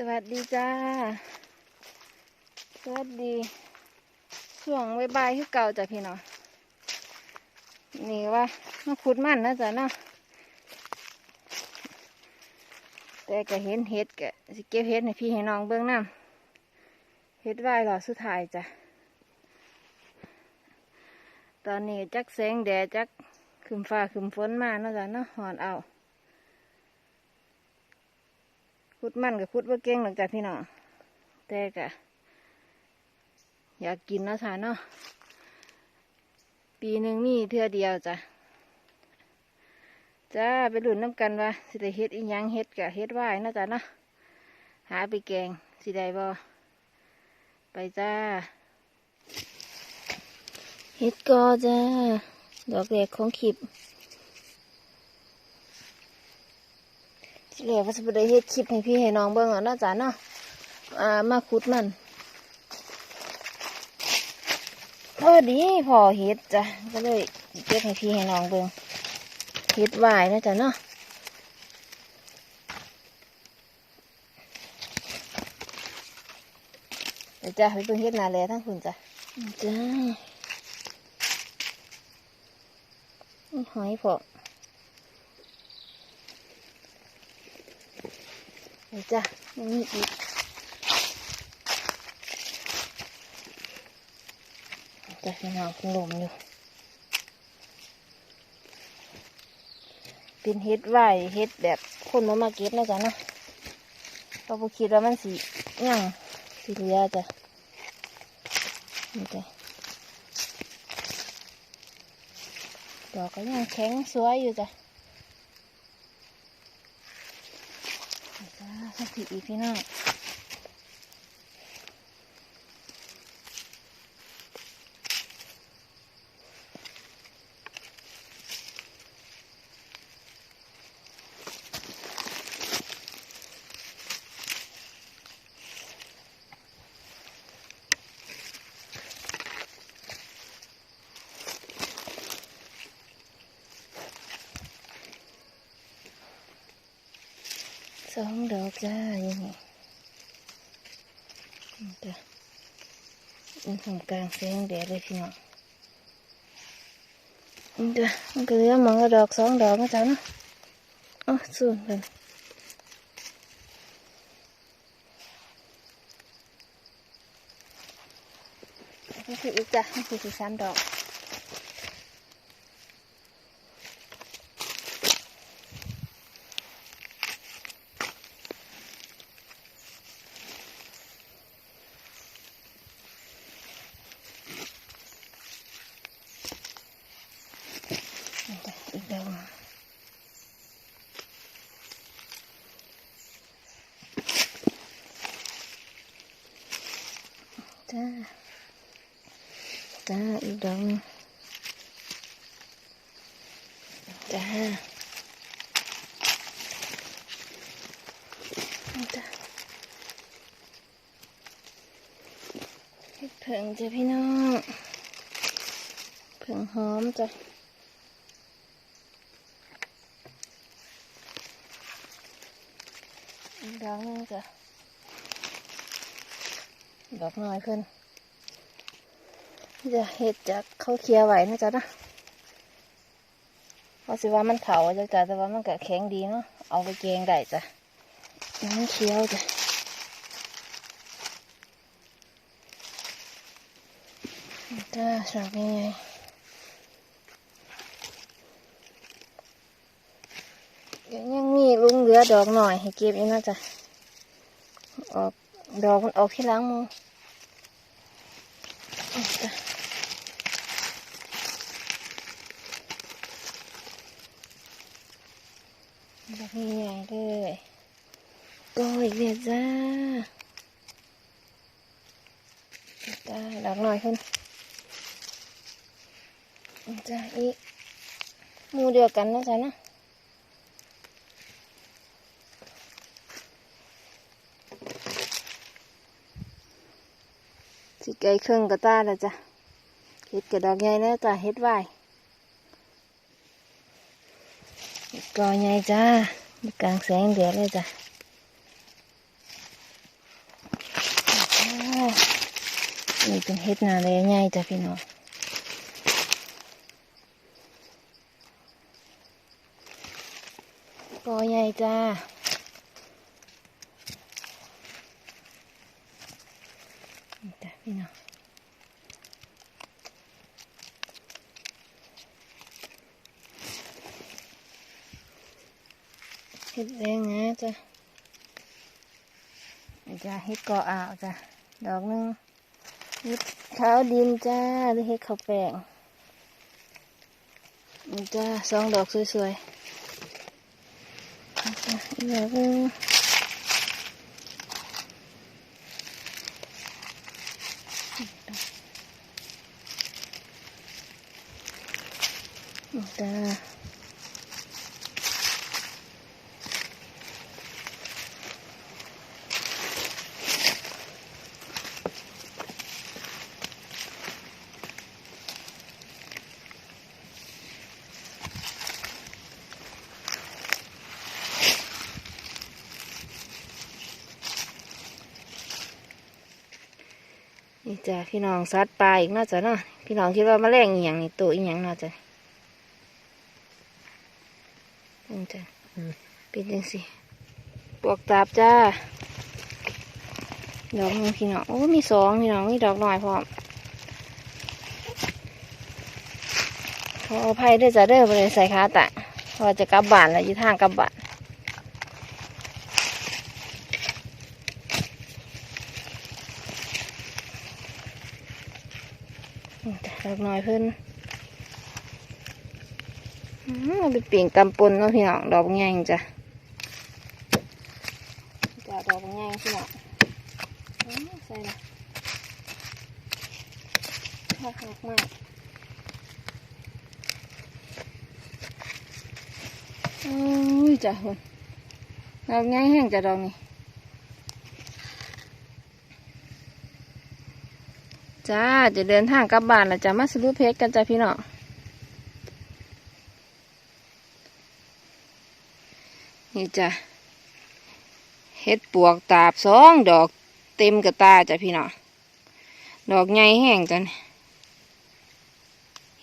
สวัสดีจ้า สวัสดีช่วงใบายคือเก่าจ้ะพี่น้องนี่ว่ามาขุดมันนะจ๊ะเนาะแต่ก็เห็นเห็ดกะสิเก็บเห็ดให้พี่ให้น้องเบื้องน้ำเห็ดไหวหลอสุดท้ายจ้ะตอนนี้จักแสงแดดจักขึ้นฟ้าขึ้นฝนมาเนาะจ๊ะเนาะหอนเอา ขุดมันกับขุดว่าเก่งหลังจากพี่น้องแต่กะอยากกินเนาะท่าเนาะปีหนึ่งมีเทื่อเดียวจ้ะจ้าไปหลุนน้ำกันว่าสิได้เฮ็ดอีหยังเฮ็ดกะเฮ็ดไหวายนาะจ้ะเนาะหาไปแกงสิได้บ่ไปจ้าเฮ็ดกอจ้าดอกแรกของขีบ ที่เหลือก็จะไปได้เฮ็ดคลิปให้พี่ให้น้องเบิ่งอะเนาะจ้ะเนาะอ่ามาขุดมันพอดีพอเฮ็ดจ้ะก็เลยเก็บให้พี่ให้น้องเบิ่งเฮ็ดไหวายนะจ้ะเนาะเดี๋ยวจ้ะไปเบิ่งเฮ็ดนาแลทั้งคุณจ้ะจ้าหอยพอ กนี่จ้ะยังมีอีกจ้ะพี่น้องคุณลมอยู่ เป็นเฮ็ดไหวเฮ็ดแบบคนมามาเก็บนะจ๊ะเนาะเราบ่คิดว่ามันสีย่างสีเหลือจ้ะนี่จ้ะดอกก็ยังแข็งสวยอยู่จ้ะ จ้ผีอีกพี่น้อง องดอกจ้าอย่างนี้นี่จ้ะมันของกลางแสงแดดเลยพี่น้องนี่จ้ะมันก็เหลือหมองละดอกสองดอกนะจ๊ะเนาะอ๋อสูนกันนี่คืออีกจ้ะนี่คือสามดอก จ้า จ้า อีกดอกหนึ่งจ้า จ้ะเฮ็ดเผิงจ้ะพี่น้องเผิงหอมจ้ะอีกดอกนึงจ้ะ ดอกน้อยขึ้นจะเห็ดจากเขาเคลียร์ไหวนะจ๊ะนะเพราะสิว่ามันเขาจ้ะจ้ะแต่ว่ามันก็แข็งดีเนาะเอาไปแกงได้จ้ะมันเคี้ยวจ้ะจ้าชอบยังไงยังยังมีลุงเหลือดอกหน่อยให้เก็บอีกนะจ๊ะออก ดอกมันออกที่ล้างมือดอกใหญ่เลยก็อีกเดียจ้าจ้าดอกหน่อยขึ้นจ้าอีกมูเดียวกันนะจ๊ะนะ สิไก่เครื่องกระตาแล้วจ้ะเห็ดกระดอกใหญ่แล้วจ้ะเห็ดไหวเห็ดกอใหญ่จ้ากลางแสงแดดเลยจ้ะนี่เป็นเฮ็ดนาเลยใหญ่จ้ะพี่น้องกอใหญ่จ้า นี่จ้ะเฮ็ดแดงนะจ้ะจ้ะเฮ็ดกออ่าวจ้ะดอกหนึงเห็ดขาวดินจ้าหรือเห็ดขาวแป้งจ้าสองดอกสวยๆนี่จ้อีกดอกนึงนี่จ้า นี่จ้าพี่น้องซัดปลาอีกน่าจะเนาะพี่น้องคิดว่าแมลงอีหยังนี่ตัวอีหยังน่าจะนี่จ้าเป็นจังสิปวกตาบจ้าดอกนึงพี่น้องโอ้มีสองพี่น้องมีดอกหน่อยพร้อมขออภัยด้วยจ้าเด้อไปเลยใส่ขาตะพอจะกลับบ้านแล้วอยู่ทางกลับบ้าน นี่จ้ะดอ กน้อยเพิ่นอืมเอาไปเปลี่ยนตำปนเนาะพี่น้องดอกใหญ่จ้ะจ้ะดอกใหญ่พี่น้องอืมใส่ละหักหักมากอืมจ้ะคนดอกใหญ่แห้งจ้ะดอกนี้ จ้าจะเดินทางกลับบ้านแล้วจะมาสรุปเพชรกันจ้าพี่น้องนี่จ้ะเฮ็ดปวกตาบสองดอกเต็มกระตาจ้ะพี่น้องดอกใหญ่แห้งจ้ะนี่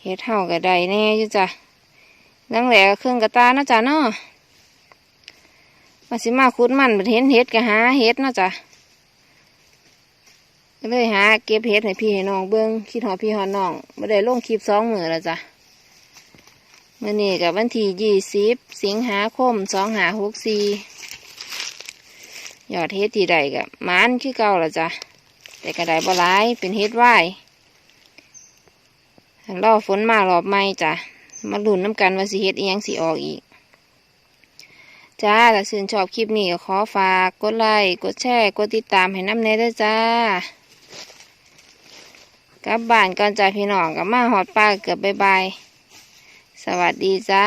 เฮ็ดเห่ากระไดแน่อยู่จ้ะลังแหลกเครื่องกระตาเนาะจ้ะเนาะมาสิมาคุดมันบัดเห็นเฮ็ดก็หาเฮ็ดเนาะจ้ะ ก็เลยหาเก็บเห็ดให้พี่ให้น้องเบิ้งคิดหอพี่หอน้องไม่ได้ลงคลิปสองมือแล้วจ้ะเมื่อนี้กับวันที่ยี่สิบสิงหาคมสองหาหกสี่ยอดเฮ็ดที่ใดกับมานคือเก่าละจ้ะแต่กระไดบ่ร้ายเป็นเฮ็ดไหวรอฝนมารอบใหม่จ้ะมาหลุนน้ำกันว่าสิเฮ็ดอียังสิออกอีก จ้าถ้าชื่นชอบคลิปนี้ก็ขอฝากกดไลค์กดแชร์กดติดตามให้น้ำเนยด้วยจ้า กลับบ้านก่อนจ้าพี่น้องกับมาหอดป้าเกือบบายบายสวัสดีจ้า